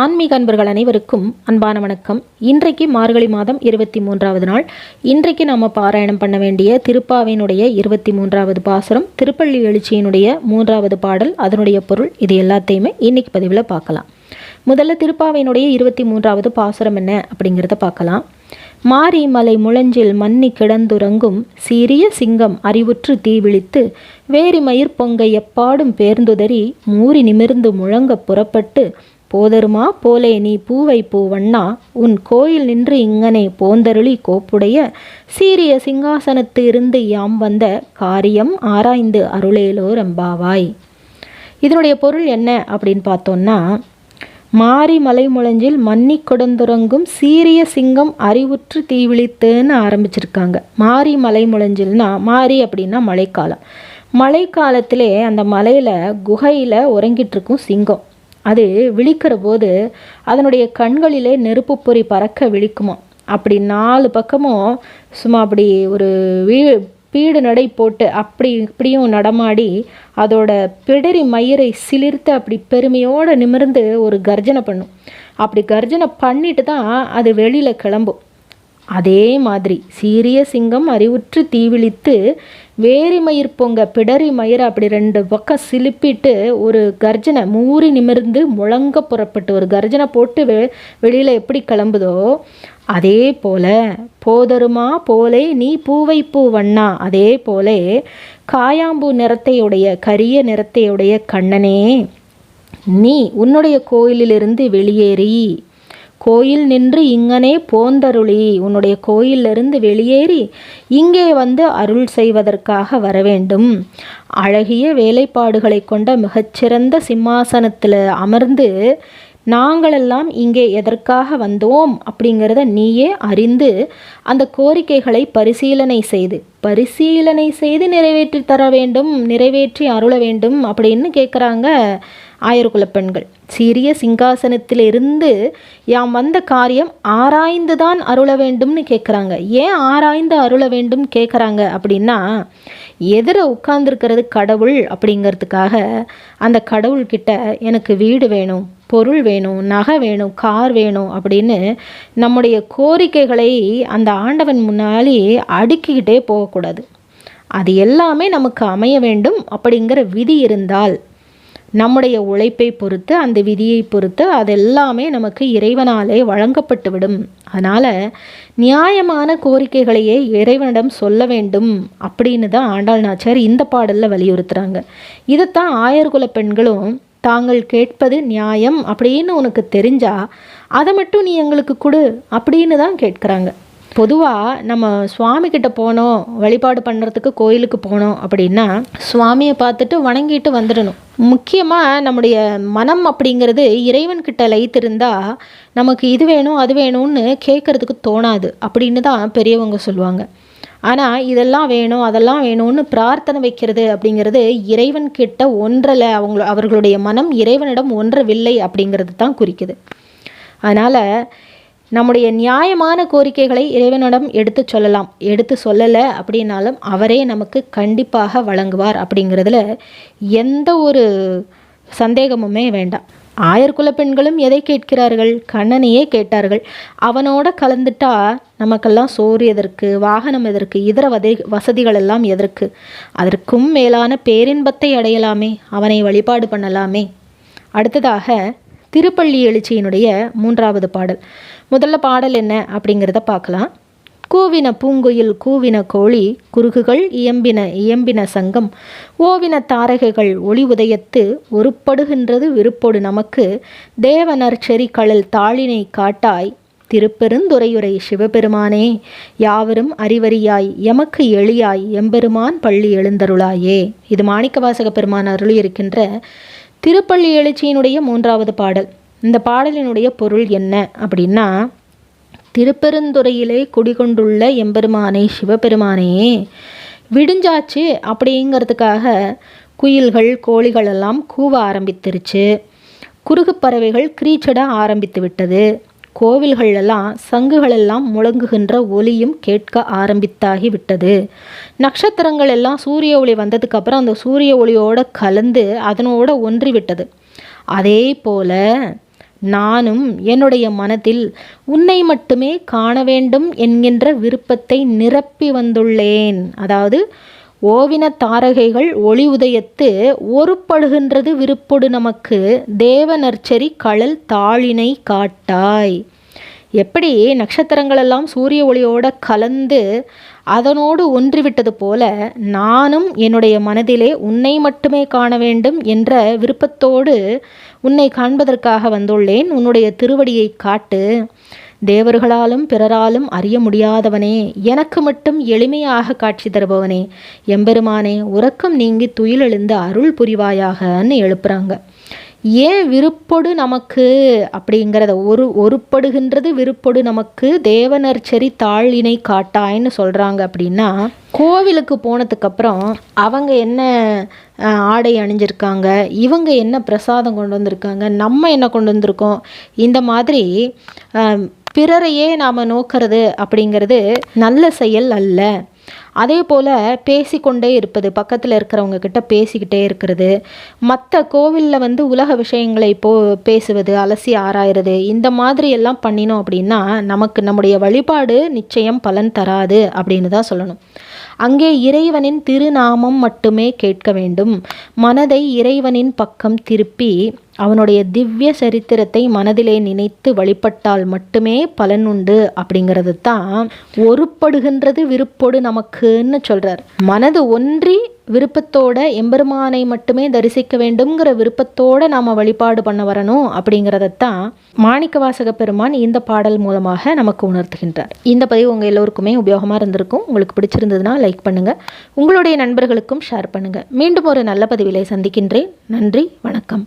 ஆன்மீக அன்பர்கள் அனைவருக்கும் அன்பான வணக்கம். இன்றைக்கு மார்கழி மாதம் இருபத்தி மூன்றாவது நாள். இன்றைக்கு நாம் பாராயணம் பண்ண வேண்டிய திருப்பாவினுடைய இருபத்தி மூன்றாவது பாசுரம் திருப்பள்ளி எழுச்சியினுடைய மூன்றாவது பாடல் அதனுடைய பொருள் இது எல்லாத்தையுமே இன்னைக்கு பதிவில் பார்க்கலாம். முதல்ல திருப்பாவையினுடைய இருபத்தி மூன்றாவது பாசுரம் என்ன அப்படிங்கிறத பார்க்கலாம். மாரி மலை முழஞ்சில் மன்னி கிடந்துறங்கும் சீரிய சிங்கம் அறிவுற்று தீவிழித்து வேரி மயிர் பொங்கை எப்பாடும் பேர்ந்துதறி மூறி நிமிர்ந்து முழங்க புறப்பட்டு போதருமா? போலே நீ பூவை பூவண்ணா உன் கோயில் நின்று இங்கனே போந்தருளி கோப்புடைய. சீரிய சிங்காசனத்து இருந்து யாம் வந்த காரியம் ஆராய்ந்து அருளேலோ ரம்பாவாய் இதனுடைய பொருள் என்ன அப்படின்னு பார்த்தோம்னா மாரி மலை முழஞ்சில் மன்னி கொடுந்துறங்கும் சீரிய சிங்கம் அறிவுற்று தீவிழித்துன்னு ஆரம்பிச்சிருக்காங்க. மாரி மலை முழஞ்சில்னா மாரி அப்படின்னா மழைக்காலம். மழைக்காலத்திலே அந்த மலையில் குகையில் உறங்கிட்டு இருக்கும் சிங்கம். அது விழிக்கிற போது அதனுடைய கண்களிலே நெருப்பு பொறி பறக்க விழிக்குமா? அப்படி நாலு பக்கமும் சும்மா அப்படி ஒரு வீ பீடு நடை போட்டு அப்படி இப்படியும் நடமாடி அதோட பிடரி மயிரை சிலிர்த்து அப்படி பெருமையோடு நிமிர்ந்து ஒரு கர்ஜனை பண்ணும். அப்படி கர்ஜனை பண்ணிட்டு தான் அது வெளியில் கிளம்பும். அதே மாதிரி சீரிய சிங்கம் அறிவுற்று தீவிழித்து வேரி மயிர் பொங்க பிடரி மயிர் அப்படி ரெண்டு பக்கம் சிலுப்பிட்டு ஒரு கர்ஜனை மூறி நிமிர்ந்து முழங்க புறப்பட்டு ஒரு கர்ஜனை போட்டு வெ வெளியில் எப்படி கிளம்புதோ அதே போல போதருமா போலே நீ பூவை பூ வண்ணா அதே போலே காயாம்பூ நிறத்தையுடைய கரிய நிறத்தையுடைய கண்ணனே நீ உன்னுடைய கோயிலிலிருந்து வெளியேறி கோயில் நின்று இங்கனே போந்தருளி உன்னுடைய கோயிலிருந்து வெளியேறி இங்கே வந்து அருள் செய்வதற்காக வர வேண்டும் அழகிய வேலைப்பாடுகளை கொண்ட மிகச்சிறந்த சிம்மாசனத்தில் அமர்ந்து நாங்களெல்லாம் இங்கே எதற்காக வந்தோம்? அப்படிங்கிறத நீயே அறிந்து அந்த கோரிக்கைகளை பரிசீலனை செய்து பரிசீலனை செய்து நிறைவேற்றி தர வேண்டும் நிறைவேற்றி அருள வேண்டும் அப்படின்னு கேட்குறாங்க ஆயர்குல பெண்கள். சிறிய சிங்காசனத்தில் இருந்து யாம் வந்த காரியம் ஆராய்ந்து தான் அருள வேண்டும்னு கேட்குறாங்க ஏன் ஆராய்ந்து அருள வேண்டும் கேட்குறாங்க அப்படின்னா எதிர உட்கார்ந்துருக்கிறது கடவுள் அப்படிங்கிறதுக்காக அந்த கடவுள்கிட்ட எனக்கு வீடு வேணும் பொருள் வேணும் நகை வேணும் கார் வேணும் அப்படின்னு நம்முடைய கோரிக்கைகளை அந்த ஆண்டவன் முன்னாடி அடுக்கிக்கிட்டே போகக்கூடாது. அது எல்லாமே நமக்கு அமைய வேண்டும் அப்படிங்கிற விதி இருந்தால் நம்முடைய உழைப்பை பொறுத்து அந்த விதியை பொறுத்து அதெல்லாமே நமக்கு இறைவனாலே வழங்கப்பட்டுவிடும். அதனால் நியாயமான கோரிக்கைகளையே இறைவனிடம் சொல்ல வேண்டும் அப்படின்னு தான் ஆண்டாள் நாச்சார் இந்த பாடலில் வலியுறுத்துகிறாங்க இதைத்தான் ஆயர்குல பெண்களும் தாங்கள் கேட்பது நியாயம் அப்படின்னு உனக்கு தெரிஞ்சா அதை மட்டும் நீ எங்களுக்கு கொடு அப்படின்னு தான் கேட்குறாங்க. பொதுவாக நம்ம சுவாமிக்கிட்ட போனோம் வழிபாடு பண்ணுறதுக்கு கோயிலுக்கு போனோம் அப்படின்னா சுவாமியை பார்த்துட்டு வணங்கிட்டு வந்துடணும். முக்கியமாக நம்முடைய மனம் அப்படிங்கிறது இறைவன்கிட்ட லைத்திருந்தால் நமக்கு இது வேணும் அது வேணும்னு கேட்குறதுக்கு தோணாது அப்படின்னு தான் பெரியவங்க சொல்லுவாங்க. ஆனால் இதெல்லாம் வேணும் அதெல்லாம் வேணும்னு பிரார்த்தனை வைக்கிறது அப்படிங்கிறது இறைவன்கிட்ட ஒன்றலை அவங்க அவர்களுடைய மனம் இறைவனிடம் ஒன்றவில்லை அப்படிங்கிறது தான் குறிக்குது. அதனால் நம்முடைய நியாயமான கோரிக்கைகளை இறைவனிடம் எடுத்து சொல்லலாம். எடுத்து சொல்லலை அப்படின்னாலும் அவரே நமக்கு கண்டிப்பாக வழங்குவார் அப்படிங்கிறதுல எந்த ஒரு சந்தேகமுமே வேண்டாம். ஆயர்குல பெண்களும் எதை கேட்கிறார்கள்? கண்ணனையே கேட்டார்கள். அவனோட கலந்துட்டா நமக்கெல்லாம் சோறு எதற்கு? வாகனம் எதற்கு? இதர வதை வசதிகள் எல்லாம் எதற்கு? அதற்கும் மேலான பேரின்பத்தை அடையலாமே. அவனை வழிபாடு பண்ணலாமே. அடுத்ததாக திருப்பள்ளி எழுச்சியினுடைய மூன்றாவது பாடல். முதல்ல பாடல் என்ன அப்படிங்கிறத பார்க்கலாம். கூவின பூங்குயில் கூவின கோழி குறுகுகள் இயம்பின இயம்பின சங்கம் ஓவின தாரகைகள் ஒளி உதயத்து ஒருப்படுகின்றது விருப்பொடு நமக்கு. தேவனர் செறி கடல் தாளினை காட்டாய் திருப்பெருந்துரையுரை சிவபெருமானே யாவரும் அறிவறியாய் எமக்கு எளியாய் எம்பெருமான் பள்ளி எழுந்தருளாயே. இது மாணிக்கவாசக பெருமான் அருளி இருக்கின்ற திருப்பள்ளி எழுச்சியினுடைய மூன்றாவது பாடல். இந்த பாடலினுடைய பொருள் என்ன அப்படின்னா திருப்பெருந்துறையிலே குடிகொண்டுள்ள எம்பெருமானே சிவபெருமானே விடிஞ்சாச்சு அப்படிங்கிறதுக்காக குயில்கள் கோழிகள் எல்லாம் கூவ ஆரம்பித்திருச்சு. குறுகு பறவைகள் கிரீச்சட ஆரம்பித்து விட்டது. கோவில்களெல்லாம் சங்குகளெல்லாம் முழங்குகின்ற ஒலியும் கேட்க ஆரம்பித்தாகி விட்டது. நட்சத்திரங்கள் எல்லாம் சூரிய ஒளி வந்ததுக்கப்புறம் அந்த சூரிய ஒளியோட கலந்து அதனோட ஒன்றி விட்டது அதே போல நானும் என்னுடைய மனதில் உன்னை மட்டுமே காண வேண்டும் என்கின்ற விருப்பத்தை நிரப்பி வந்துள்ளேன். அதாவது ஓவின தாரகைகள் ஒளி உதயத்து ஒருப்படுகின்றது விருப்பொடு நமக்கு தேவநற்சரி கழல் தாளினை காட்டாய். எப்படி நட்சத்திரங்கள் எல்லாம் சூரிய ஒளியோட கலந்து அதனோடு ஒன்றிவிட்டது போல நானும் என்னுடைய மனதிலே உன்னை மட்டுமே காண வேண்டும் என்ற விருப்பத்தோடு உன்னை காண்பதற்காக வந்துள்ளேன். உன்னுடைய திருவடியை காட்டு. தேவர்களாலும் பிறராலும் அறிய முடியாதவனே எனக்கு மட்டும் எளிமையாக காட்சி தருபவனே. எம்பெருமானே உறக்கம் நீங்கி துயிலெழுந்து அருள் புரிவாயாகன்னு எழுப்புறாங்க. ஏன் விருப்பொடு நமக்கு அப்படிங்கிறத ஒரு ஒருப்படுகின்றது விருப்பொடு நமக்கு தேவனர் சரி தாழினை காட்டாய்ன்னு சொல்கிறாங்க அப்படின்னா கோவிலுக்கு போனதுக்கப்புறம் அவங்க என்ன ஆடை அணிஞ்சிருக்காங்க இவங்க என்ன பிரசாதம் கொண்டு வந்திருக்காங்க நம்ம என்ன கொண்டு வந்திருக்கோம் இந்த மாதிரி பிறரையே நாம் நோக்கிறது அப்படிங்கிறது நல்ல செயல் அல்ல. அதே போல் பேசிக்கொண்டே இருப்பது பக்கத்தில் இருக்கிறவங்க கிட்ட பேசிக்கிட்டே இருக்கிறது மற்ற கோவிலில் வந்து உலக விஷயங்களை போ பேசுவது அலசி ஆராயிறது இந்த மாதிரி எல்லாம் பண்ணினோம் அப்படின்னா நமக்கு நம்முடைய வழிபாடு நிச்சயம் பலன் தராது அப்படின்னு தான் சொல்லணும். அங்கே இறைவனின் திருநாமம் மட்டுமே கேட்க வேண்டும். மனதை இறைவனின் பக்கம் திருப்பி அவனுடைய திவ்ய சரித்திரத்தை மனதிலே நினைத்து வழிபட்டால் மட்டுமே பலன் உண்டு அப்படிங்கிறது தான் ஒருப்படுகின்றது விருப்போடு நமக்குன்னு சொல்றார். மனது ஒன்றி விருப்பத்தோட எம்பெருமானை மட்டுமே தரிசிக்க வேண்டும்ங்கிற விருப்பத்தோட நாம் வழிபாடு பண்ண வரணும் அப்படிங்கிறதத்தான் மாணிக்க வாசக பெருமான் இந்த பாடல் மூலமாக நமக்கு உணர்த்துகின்றார். இந்த பதிவு உங்கள் எல்லோருக்குமே உபயோகமாக இருந்திருக்கும். உங்களுக்கு பிடிச்சிருந்ததுன்னா லைக் பண்ணுங்கள் உங்களுடைய நண்பர்களுக்கும் ஷேர் பண்ணுங்கள் மீண்டும் ஒரு நல்ல பதிவிலை சந்திக்கின்றேன். நன்றி வணக்கம்.